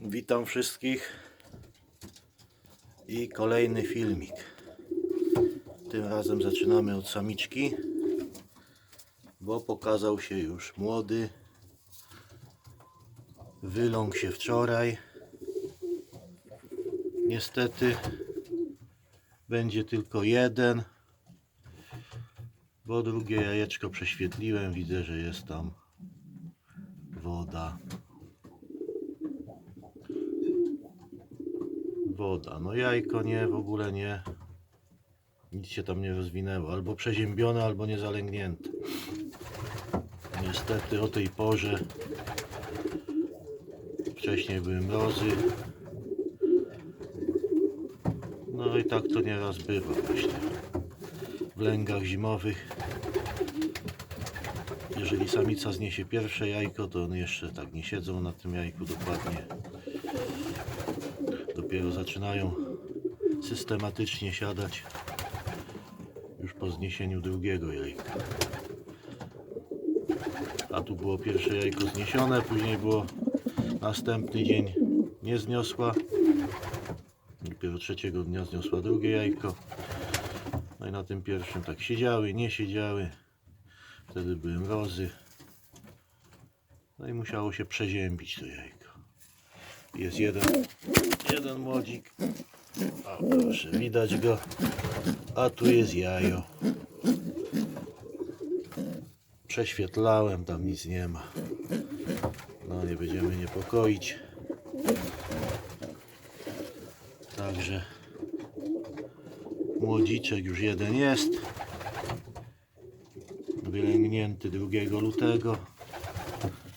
Witam wszystkich i kolejny filmik. Tym razem zaczynamy od samiczki, bo pokazał się już młody. Wyląkł się wczoraj. Niestety będzie tylko jeden, bo drugie jajeczko prześwietliłem. Widzę, że jest tam woda. No jajko nie, w ogóle nie. Nic się tam nie rozwinęło. Albo przeziębione, albo niezalęgnięte. Niestety o tej porze wcześniej były mrozy. No i tak to nieraz bywa właśnie. W lęgach zimowych. Jeżeli samica zniesie pierwsze jajko, to one jeszcze tak nie siedzą na tym jajku dokładnie dopiero zaczynają systematycznie siadać już po zniesieniu drugiego jajka. A tu było pierwsze jajko zniesione, później było następny dzień nie zniosła. Dopiero trzeciego dnia zniosła drugie jajko. No i na tym pierwszym tak siedziały, nie siedziały. Wtedy były mrozy. No i musiało się przeziębić to jajko. Jest jeden jeden młodzik. O, proszę, widać go. A tu jest jajo. Prześwietlałem, tam nic nie ma. No nie będziemy niepokoić. Także młodziczek już jeden jest. Wylęgnięty 2 lutego.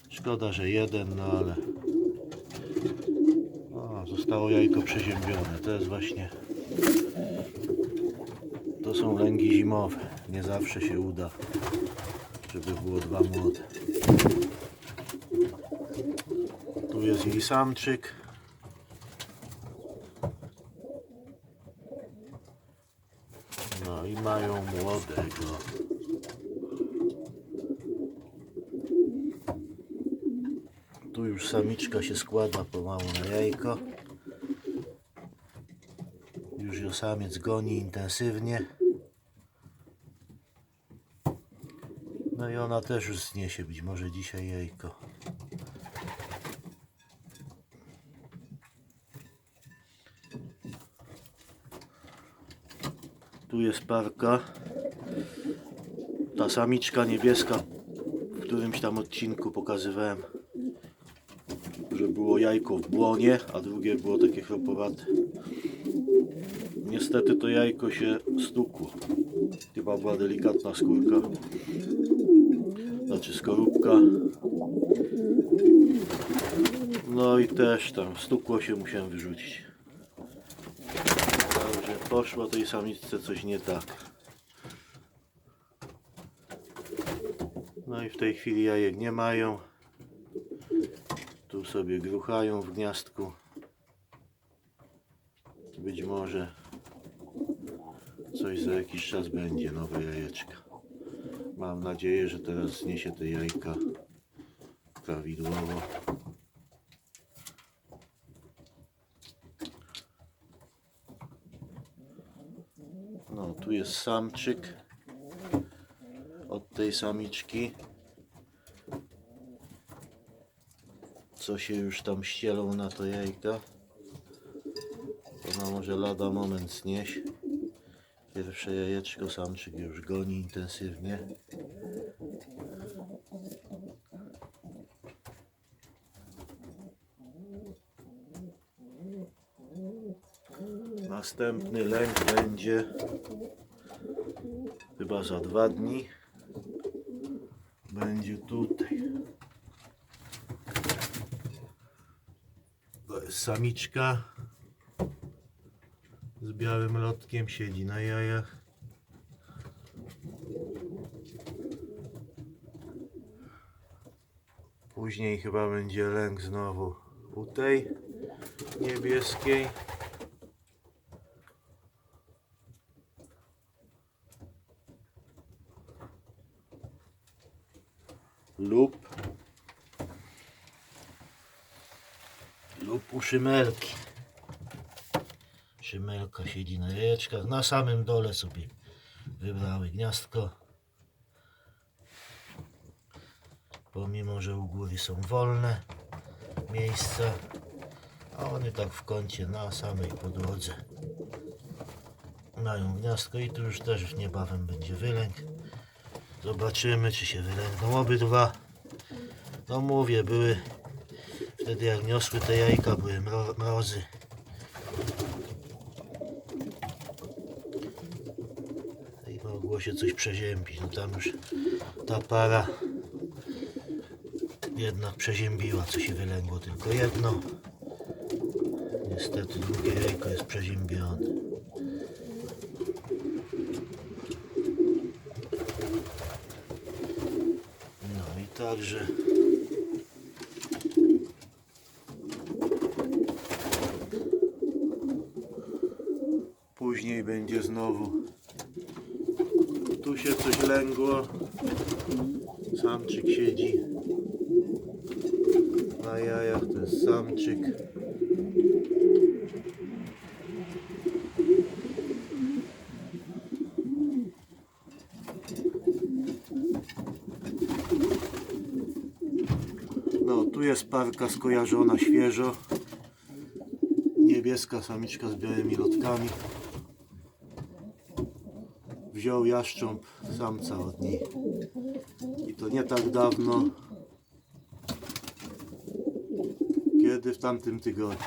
Szkoda, że jeden, no ale zostało jajko przeziębione. To jest właśnie. To są lęgi zimowe. Nie zawsze się uda, żeby było dwa młode. Tu jest jej. No i mają młodego. Tu już samiczka się składa pomału na jajko. Już ją samiec goni intensywnie. No i ona też już zniesie być może dzisiaj jajko. Tu jest parka. Ta samiczka niebieska w którymś tam odcinku pokazywałem że było jajko w błonie, a drugie było takie chropowate. Niestety to jajko się stukło. Chyba była delikatna skórka. Znaczy skorupka. No i też tam stukło się, musiałem wyrzucić. Także poszło tej samiczce coś nie tak. No i w tej chwili jajek nie mają. Sobie gruchają w gniazdku. Być może coś za jakiś czas będzie, nowe jajeczka. Mam nadzieję, że teraz zniesie te jajka prawidłowo. No, tu jest samczyk od tej samiczki. Co się już tam ścielą na to jajka. Ona może lada moment znieść. Pierwsze jajeczko samczyk już goni intensywnie. Następny lęk będzie chyba za dwa dni. Będzie tutaj. To jest samiczka z białym lotkiem, siedzi na jajach. Później chyba będzie lęk znowu u tej niebieskiej. Lub lub u szymelki. Szymelka siedzi na jajeczkach. Na samym dole sobie wybrały gniazdko. Pomimo, że u góry są wolne miejsca, a one tak w kącie na samej podłodze mają gniazdko i tu już też niebawem będzie wylęk. Zobaczymy, czy się wylęgną obydwa. No mówię, były wtedy jak niosły te jajka, były mro, mrozy. I mogło się coś przeziębić. No tam już ta para jednak przeziębiła, co się wylęgło tylko jedno. Niestety drugie jajko jest przeziębione. No i także później będzie znowu tu się coś lęgło samczyk siedzi na jajach to jest samczyk No, tu jest parka skojarzona świeżo. Niebieska samiczka z białymi lotkami. Wziął jaszcząb samca od niej. I to nie tak dawno. Kiedy w tamtym tygodniu.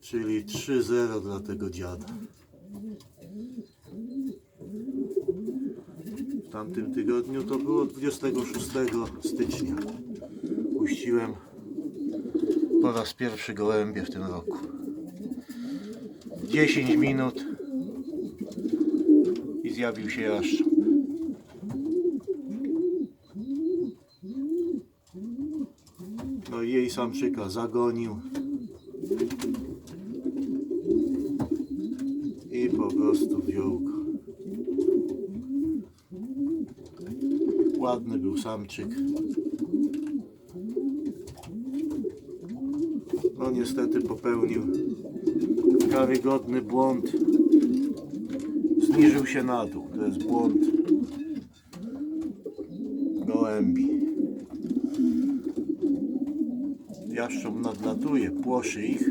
Czyli 3-0 dla tego dziada. W tamtym tygodniu to było 26 stycznia. Puściłem po raz pierwszy gołębie w tym roku. 10 minut zjawił się jaszcząb. No i jej samczyka zagonił. I po prostu wziął go. Ładny był samczyk. No niestety popełnił karygodny błąd. Zniżył się na dół. To jest błąd gołębi. Jaszcząb nadlatuje, płoszy ich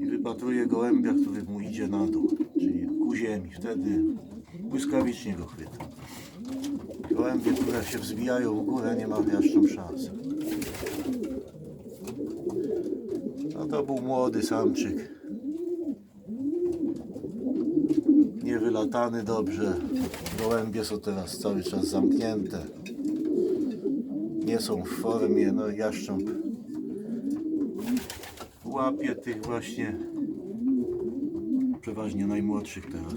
i wypatruje gołębia, który mu idzie na dół, czyli ku ziemi. Wtedy błyskawicznie go chwyta. Gołębie, które się wzbijają w górę, nie ma jaszcząb szans. No to był młody samczyk. Niewylatany dobrze. Gołębie są teraz cały czas zamknięte. Nie są w formie, no jaszcząb łapie tych właśnie przeważnie najmłodszych teraz.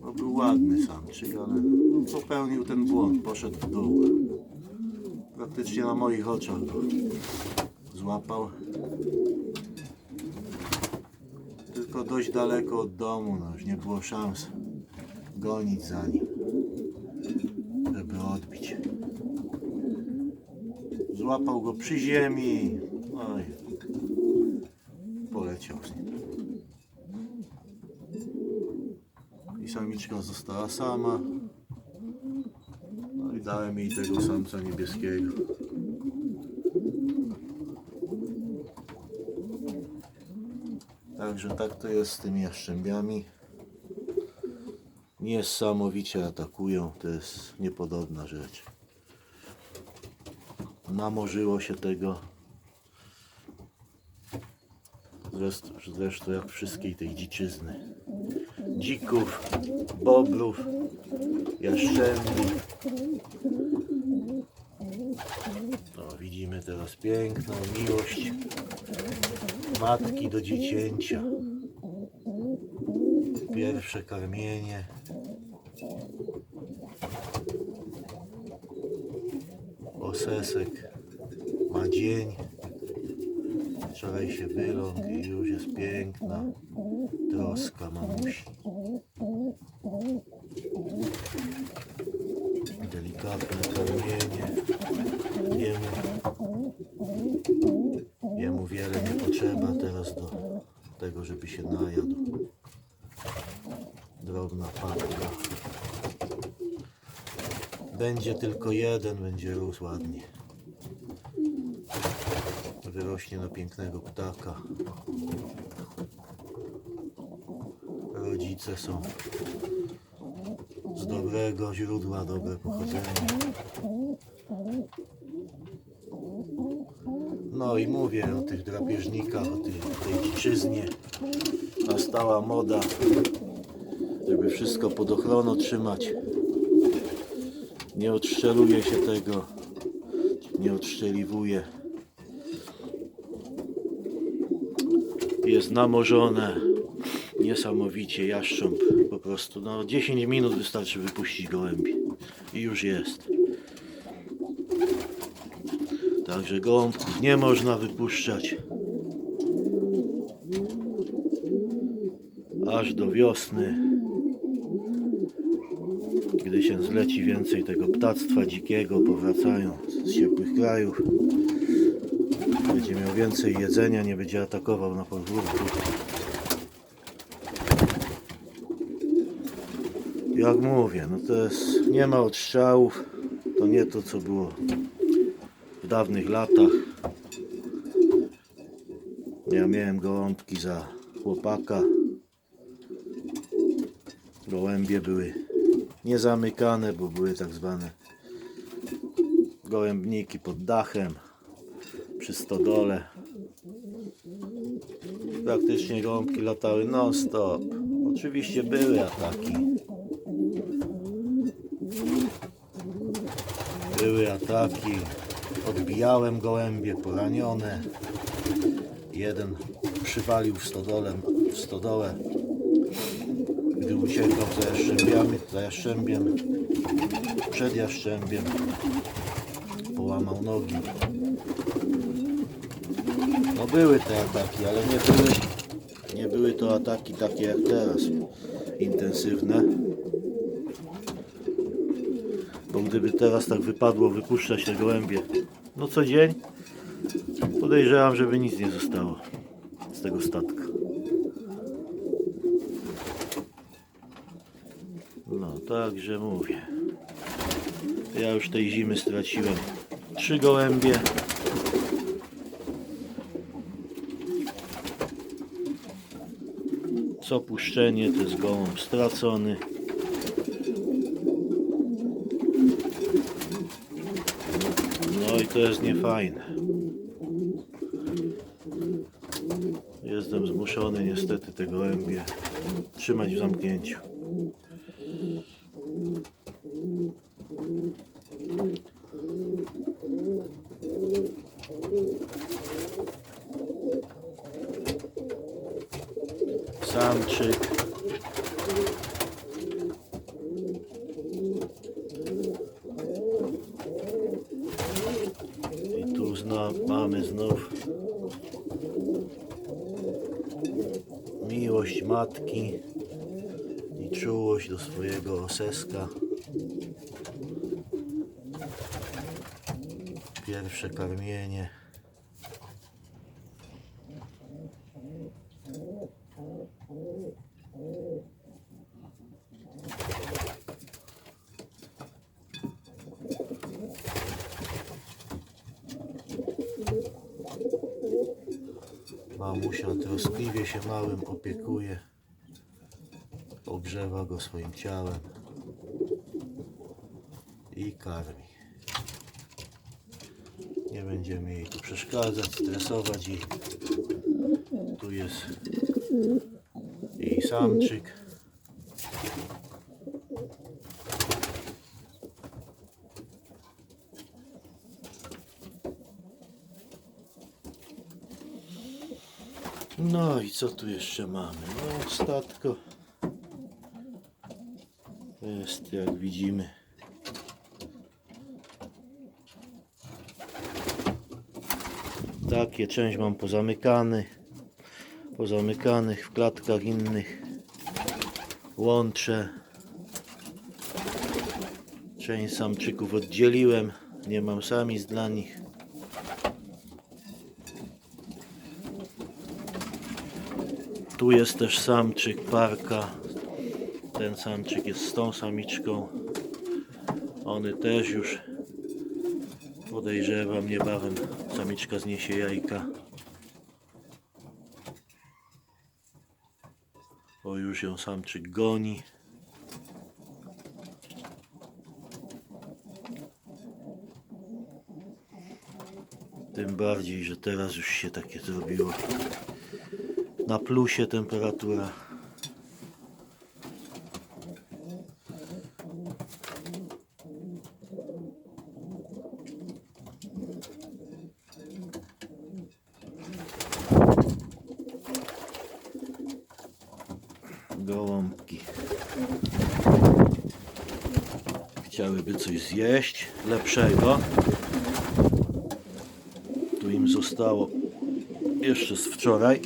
No był ładny samczyk, ale popełnił ten błąd, poszedł w dół. Praktycznie na moich oczach go złapał. Tylko dość daleko od domu, no już nie było szans gonić za nim, żeby odbić. Złapał go przy ziemi, no i poleciał z nim. I samiczka została sama. No i dałem jej tego samca niebieskiego. Także tak to jest z tymi jaszczębiami. Niesamowicie atakują, to jest niepodobna rzecz. Namorzyło się tego. Zresztą, zresztą jak wszystkiej tej dziczyzny. Dzików, bobrów, jaszczębi. To widzimy teraz piękną miłość matki do dziecięcia. Pierwsze karmienie. Osesek ma dzień. Wczoraj się wyląkł i już jest piękna troska mamusi. Delikatne karmienie. spokojnie. Wiele nie potrzeba teraz do tego, żeby się najadł. Drobna patka. Będzie tylko jeden, będzie rósł ładnie. Wyrośnie na pięknego ptaka. Rodzice są z dobrego źródła, dobre pochodzenie. No i mówię o tych drapieżnikach, o tej, tej dziczyznie. Nastała moda, żeby wszystko pod ochroną trzymać. Nie odszczeluje się tego, nie odszczeliwuje. Jest namorzone niesamowicie jaszcząb po prostu. No 10 minut wystarczy wypuścić gołębi i już jest. Także gołąbków nie można wypuszczać aż do wiosny, gdy się zleci więcej tego ptactwa dzikiego, powracają z ciepłych krajów. Będzie miał więcej jedzenia, nie będzie atakował na podwórku. Jak mówię, no to jest, nie ma odstrzałów, to nie to co było w dawnych latach. Ja miałem gołąbki za chłopaka. Gołębie były niezamykane, bo były tak zwane gołębniki pod dachem przy stodole. Praktycznie gołąbki latały non stop. Oczywiście były ataki. Były ataki. Odbijałem gołębie poranione. Jeden przywalił w stodole, w stodołę. Gdy uciekał za jaszczębiami, za jaszczębiem, przed jaszczębiem, połamał nogi. No były te ataki, ale nie były, nie były to ataki takie jak teraz, intensywne. Bo gdyby teraz tak wypadło wypuszczać te gołębie, no co dzień, podejrzewam, żeby nic nie zostało z tego statka. No, także mówię. Ja już tej zimy straciłem trzy gołębie. Co puszczenie to jest gołąb stracony. No i to jest niefajne. Jestem zmuszony niestety te gołębie trzymać w zamknięciu. Samczyk. I tu zna, mamy znów miłość matki i czułość do swojego oseska. Pierwsze karmienie. Mamusia troskliwie się małym opiekuje. Ogrzewa go swoim ciałem i karmi. Będziemy jej tu przeszkadzać, stresować i tu jest jej samczyk. No i co tu jeszcze mamy? No statko jest jak widzimy takie, część mam pozamykany, pozamykanych w klatkach innych, łączę. Część samczyków oddzieliłem, nie mam samic dla nich. Tu jest też samczyk parka. Ten samczyk jest z tą samiczką. One też już podejrzewam niebawem samiczka zniesie jajka. O już ją samczyk goni. Tym bardziej, że teraz już się takie zrobiło. Na plusie temperatura. Gołąbki. Chciałyby coś zjeść lepszego. Tu im zostało jeszcze z wczoraj.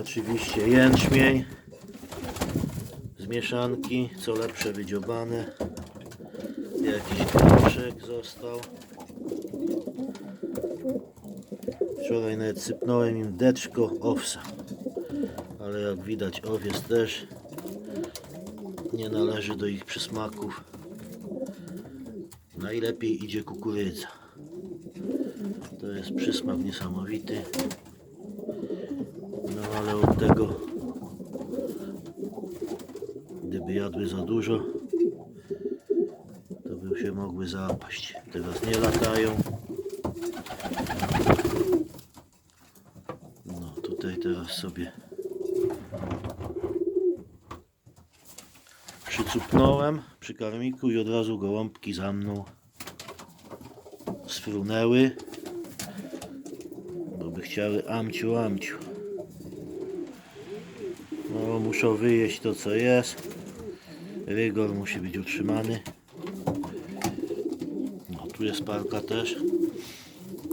Oczywiście jęczmień z mieszanki, co lepsze wydziobane. Jakiś groszek został. Wczoraj nawet sypnąłem im deczko owsa. Ale jak widać owiec też nie należy do ich przysmaków. Najlepiej idzie kukurydza. To jest przysmak niesamowity. No ale od tego, gdyby jadły za dużo, to by się mogły zapaść. Teraz nie latają. No tutaj teraz sobie przycupnąłem przy karmiku i od razu gołąbki za mną sfrunęły, bo by chciały amciu amciu. No muszą wyjeść to co jest. Rygor musi być utrzymany. No tu jest parka też.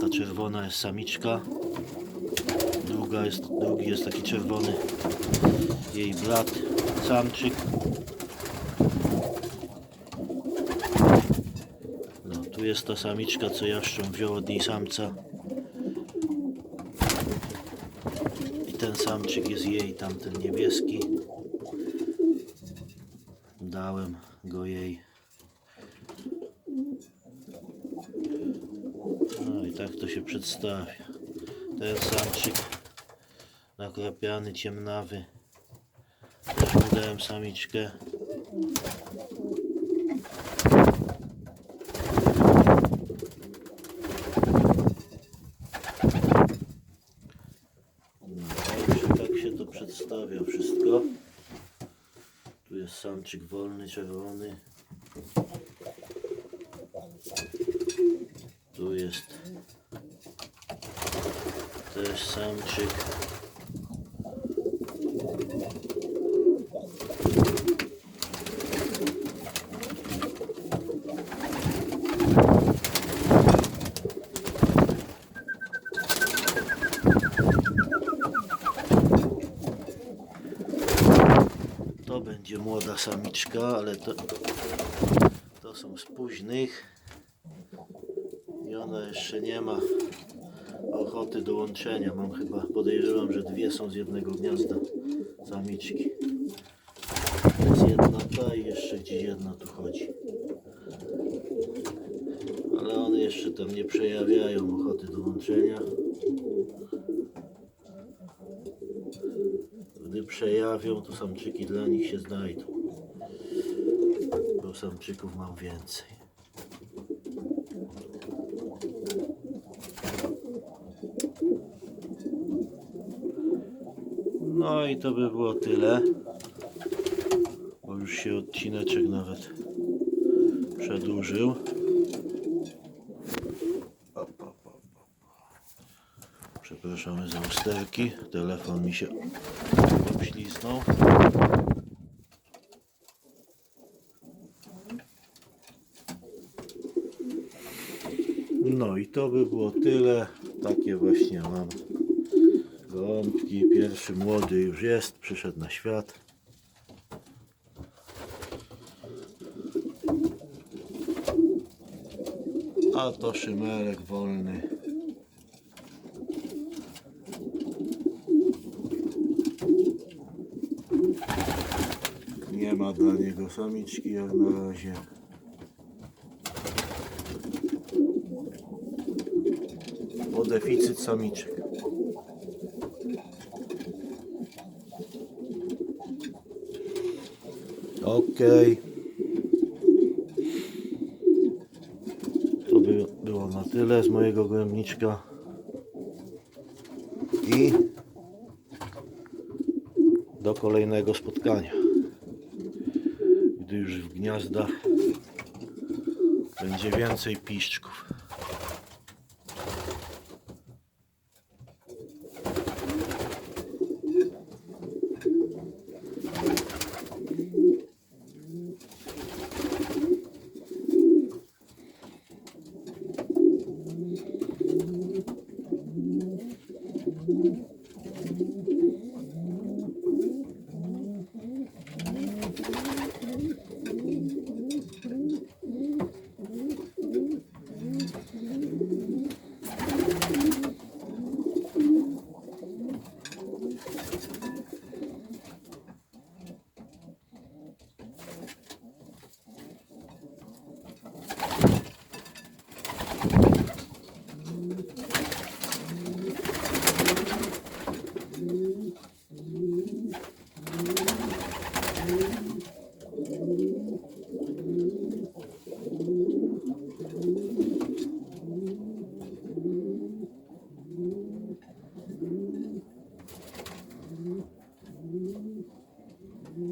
Ta czerwona jest samiczka. Druga jest, drugi jest taki czerwony jej brat, samczyk. No, tu jest ta samiczka, co jaszczą wziął od niej samca. I ten samczyk jest jej, tamten niebieski. Dałem go jej. No i tak to się przedstawia. Ten samczyk nakrapiany, ciemnawy. Też mu dałem samiczkę. Tak przedstawia wszystko. Tu jest samczyk wolny, czerwony. Tu jest też samczyk. To samiczka, ale to, to są z późnych. I ona jeszcze nie ma ochoty do łączenia. Mam chyba, podejrzewam, że dwie są z jednego gniazda samiczki. Jest jedna ta i jeszcze gdzieś jedna tu chodzi. Ale one jeszcze tam nie przejawiają ochoty do łączenia. Gdy przejawią, to samczyki dla nich się znajdą. Samczyków mam więcej. No i to by było tyle. Bo już się odcineczek nawet przedłużył. Przepraszamy za usterki. Telefon mi się obśliznął. I to by było tyle. Takie właśnie mam gąbki. Pierwszy młody już jest, przyszedł na świat. A to szymelek wolny. Nie ma dla niego samiczki jak na razie. Deficyt samiczek. Okej. To by było na tyle z mojego gołębniczka. I do kolejnego spotkania. Gdy już w gniazdach będzie więcej piszczków.